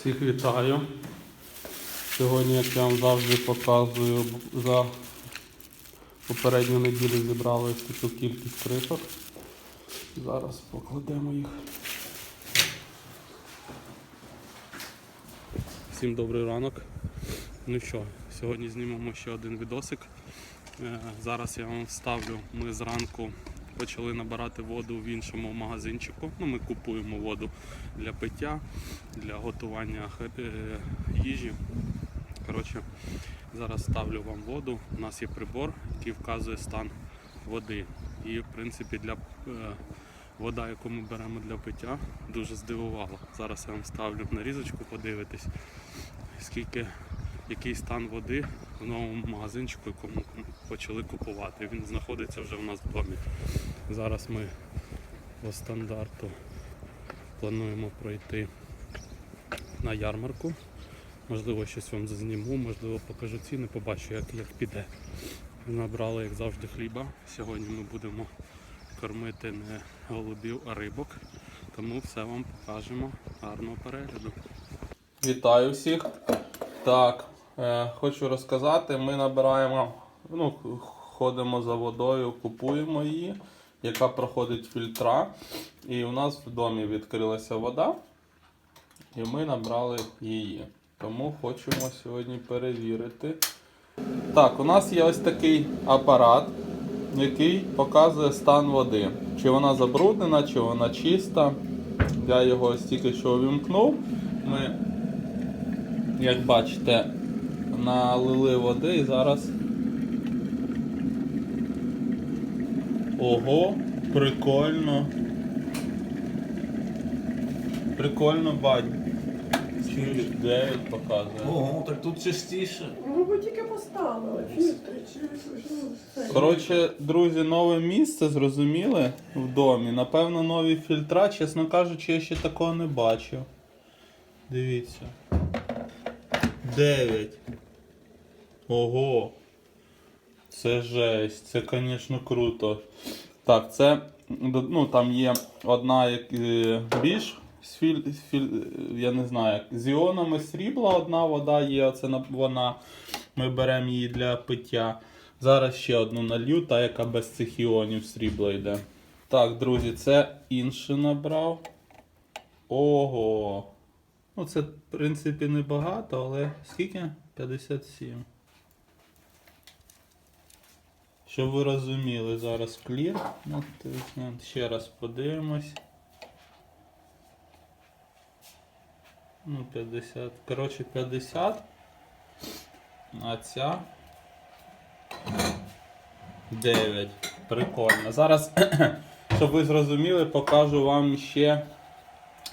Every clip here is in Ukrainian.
Всіх вітаю. Сьогодні, як я вам завжди показую, за попередню неділю зібрали ось таку кількість кришок. Зараз покладемо їх. Всім добрий ранок. Ну що, сьогодні знімемо ще один відосик. Е, Зараз я вам вставлю. Ми зранку почали набирати воду в іншому магазинчику. Ну, ми купуємо воду для пиття, для готування е, їжі. Коротше, зараз ставлю вам воду. У нас є прибор, який вказує стан води. І в принципі для е, вода, яку ми беремо для пиття, дуже здивувала. Зараз я вам ставлю нарізочку, подивитись, скільки який стан води в новому магазинчику, якому почали купувати. Він знаходиться вже у нас в домі. Зараз ми по стандарту плануємо пройти на ярмарку. Можливо, щось вам зазніму, можливо, покажу ціни, побачу, як, як піде. Набрали, як завжди, хліба. Сьогодні ми будемо кормити не голубів, а рибок. Тому все вам покажемо. Гарного перегляду. Вітаю всіх. Так, е, хочу розказати, ми набираємо, ну, ходимо за водою, купуємо її, яка проходить фільтра. І у нас в домі відкрилася вода, і ми набрали її. Тому хочемо сьогодні перевірити. Так, у нас є ось такий апарат, який показує стан води. Чи вона забруднена, чи вона чиста. Я його ось тільки що увімкнув. Ми як бачите, налили води і зараз. Ого, прикольно. Прикольно, бать. Чуєш? 9 показує. Ого, так тут частіше. Ну, ви тільки поставили фільтри чи все. Коротше, друзі, нове місце зрозуміли в домі. Напевно, нові фільтра. Чесно кажучи, я ще такого не бачив. Дивіться. 9. Ого. Це жесть, це, звісно, круто. Так, це. Ну, там є одна як, е, більш з філь, філь, я не знаю, з іонами срібла одна вода є, оце вона. Ми беремо її для пиття. Зараз ще одну налью, та яка без цих іонів срібла йде. Так, друзі, це інше набрав. Ого. Ну, це, в принципі, небагато, але скільки? 57. Щоб ви розуміли, зараз клір. Ще раз подивимось. Ну, 50. Коротше, 50. А ця 9. Прикольно. Зараз, щоб ви зрозуміли, покажу вам ще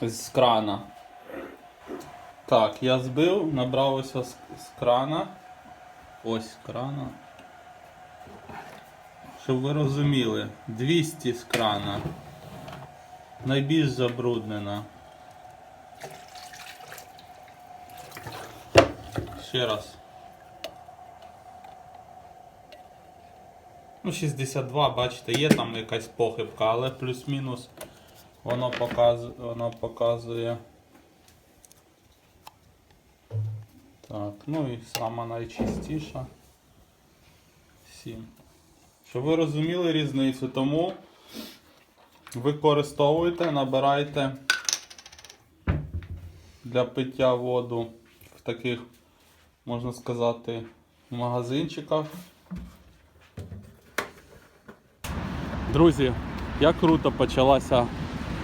з крана. Так, я збив, набрав ось з, з крана. Ось з крана. Щоб ви розуміли, 200 з крана. Найбільш забруднена. Ще раз. Ну, 62, бачите, є там якась похибка, але плюс-мінус воно показує, воно показує. Так, ну і сама найчистіша. 7. Щоб ви розуміли різницю, тому використовуйте, набирайте для пиття воду в таких, можна сказати, магазинчиках. Друзі, як круто почалася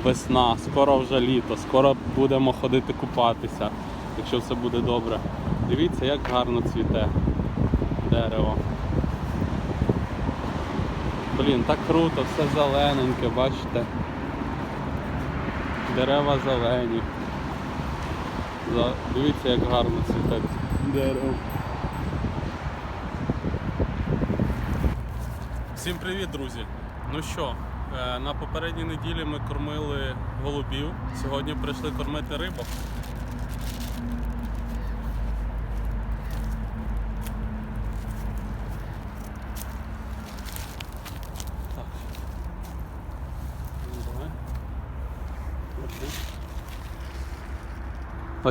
весна, скоро вже літо, скоро будемо ходити купатися, якщо все буде добре. Дивіться, як гарно цвіте дерево. Блін, так круто, все зелененьке, бачите? Дерева зелені. Дивіться, як гарно цвіте дерево. Всім привіт, друзі! Ну що, е, на попередній неділі ми кормили голубів. Сьогодні прийшли кормити рибок.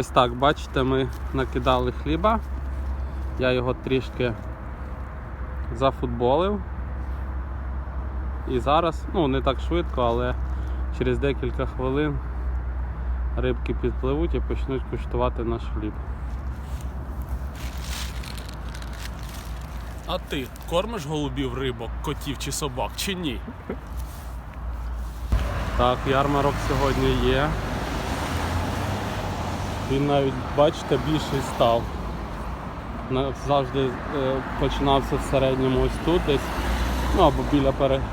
Ось так, бачите, ми накидали хліба. Я його трішки зафутболив. І зараз, ну не так швидко, але через декілька хвилин рибки підпливуть і почнуть куштувати наш хліб. А ти кормиш голубів, рибок, котів чи собак, чи ні? Так, ярмарок сьогодні є. Він навіть, бачите, більший став. Завжди е, починався в середньому ось тут десь, ну або біля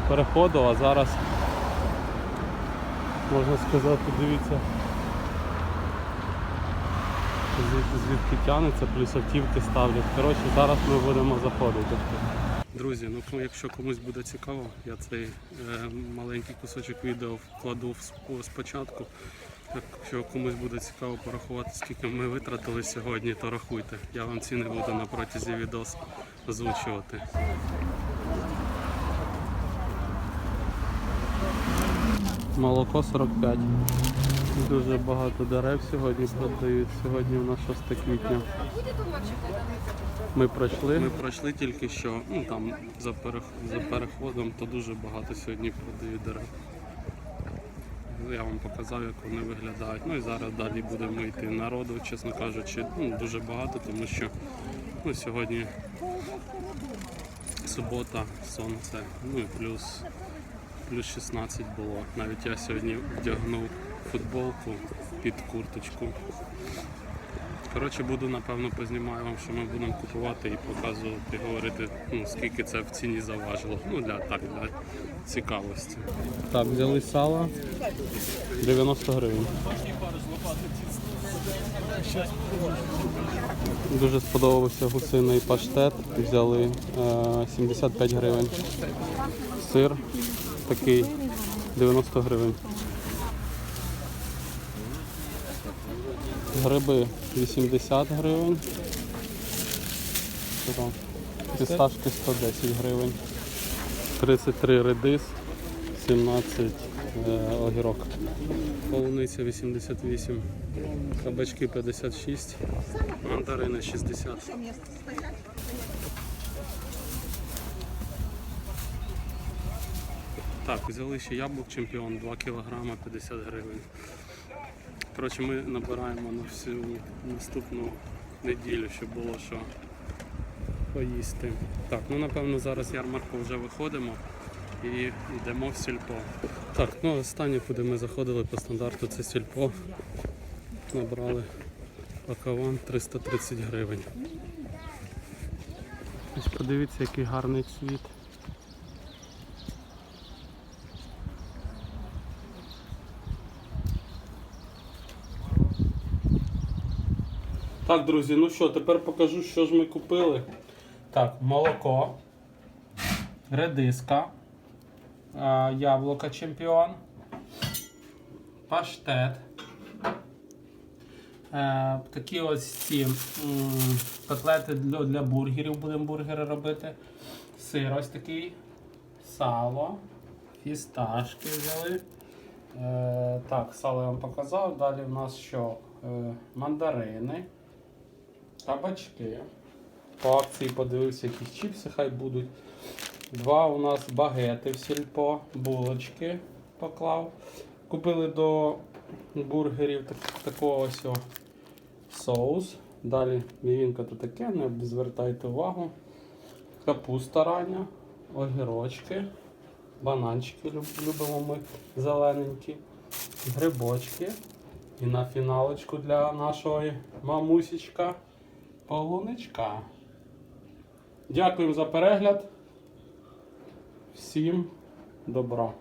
переходу, а зараз можна сказати, дивіться. Звідки тягнеться, плюс автівки ставлять. Коротше, зараз ми будемо заходити. Друзі, ну якщо комусь буде цікаво, я цей е, маленький кусочок відео вкладу спочатку. Якщо комусь буде цікаво порахувати, скільки ми витратили сьогодні, то рахуйте. Я вам ціни буду на протязі відос озвучувати. Молоко 45. Дуже багато дерев сьогодні продають. Сьогодні у нас 6 квітня. Ми пройшли. Ми пройшли тільки що, ну там за, перех... за переходом, то дуже багато сьогодні продають дерев. Я вам показав, як вони виглядають. Ну і зараз далі будемо йти народу, чесно кажучи, ну, дуже багато, тому що ну, сьогодні субота, сонце, ну і плюс, плюс 16 було. Навіть я сьогодні вдягнув футболку під курточку. Коротше, буду напевно познімаю вам, що ми будемо купувати і показувати, говорити, ну, скільки це в ціні заважило. Ну, для так, для цікавості. Так, взяли сало 90 гривень. Дуже сподобався гусиний паштет. Взяли е, 75 гривень. Сир такий 90 гривень. Гриби 80 гривень. Фісташки 110 гривень. 33 редис, 17 е, огірок. Полуниця 88, кабачки 56, мандарини 60. Так, взяли ще яблук чемпіон 2 кг 50 гривень. Коротше, ми набираємо на всю наступну неділю, щоб було що поїсти. Так, ну напевно зараз ярмарку вже виходимо і йдемо в сільпо. Так, ну останнє, куди ми заходили по стандарту, це сільпо. Набрали пакаван 330 гривень. Ось подивіться, який гарний цвіт. Так, друзі, ну що, тепер покажу, що ж ми купили. Так, молоко, редиска, яблука чемпіон, паштет. Е, такі ось ці котлети для, для бургерів, будемо бургери робити. Сир ось такий, сало, фісташки взяли. Е, так, сало я вам показав. Далі в нас що? Е, мандарини, кабачки. По акції подивився, якісь чіпси хай будуть. Два у нас багети в сільпо, булочки поклав. Купили до бургерів так, такого ось соус. Далі мівінка то таке, не звертайте увагу. Капуста рання, огірочки, бананчики любимо ми зелененькі, грибочки. І на фіналочку для нашої мамусічка полуничка. Дякуємо за перегляд. Всім добра.